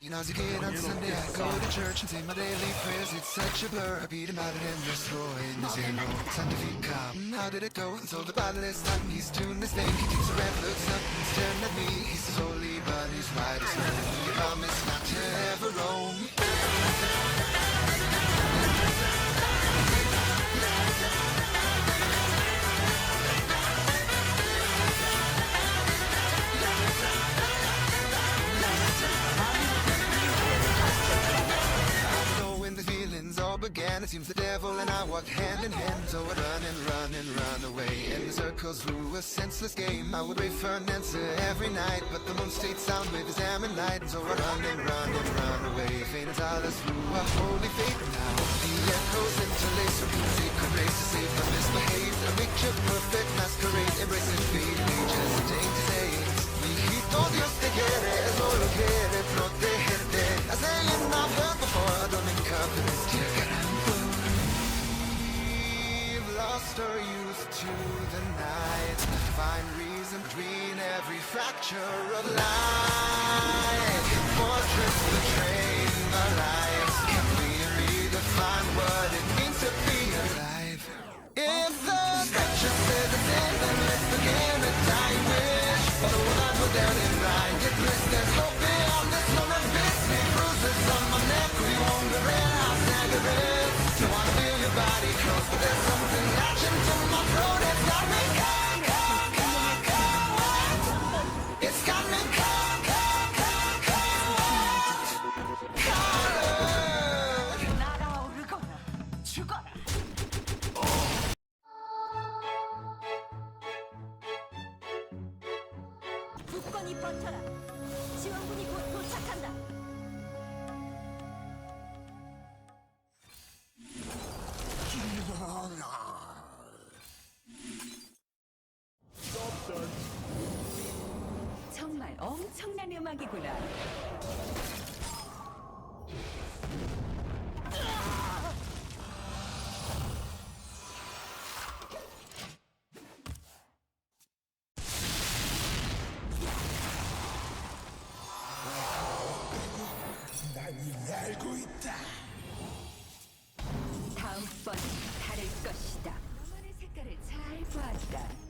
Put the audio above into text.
You know, as a kid on Sunday, I go to church and say my daily prayers. It's such a blur. I beat him out an endless roar in the zero. Time to feet cop. How did it go? And the bottle is time. He's doing this thing. He takes a looks all began. It seems the devil and I walked hand in hand. So I'd run and run and run away in the circles through a senseless game. I would wait for an answer every night, but the moon stayed sound with his hammer light. So I run and run and run away, faint as us through a holy faith now. The echoes interlace, youth to the night. Find reason between every fracture of life. Fortress the lights. Can we redefine what it means to be alive? If the scripture says it's in, then let's begin a dying wish. For the I put down in rhyme. Get bliss, there's hope beyond this moment. Bits bruises on my neck. We won't regret how sad it is. Don't wanna feel your body close, but there's 굳건히 버텨라. 지원군이 곧 도착한다. 정말 엄청난 음악이구나. 다음번 다를 것이다. 너만의 색깔을 잘 보았다.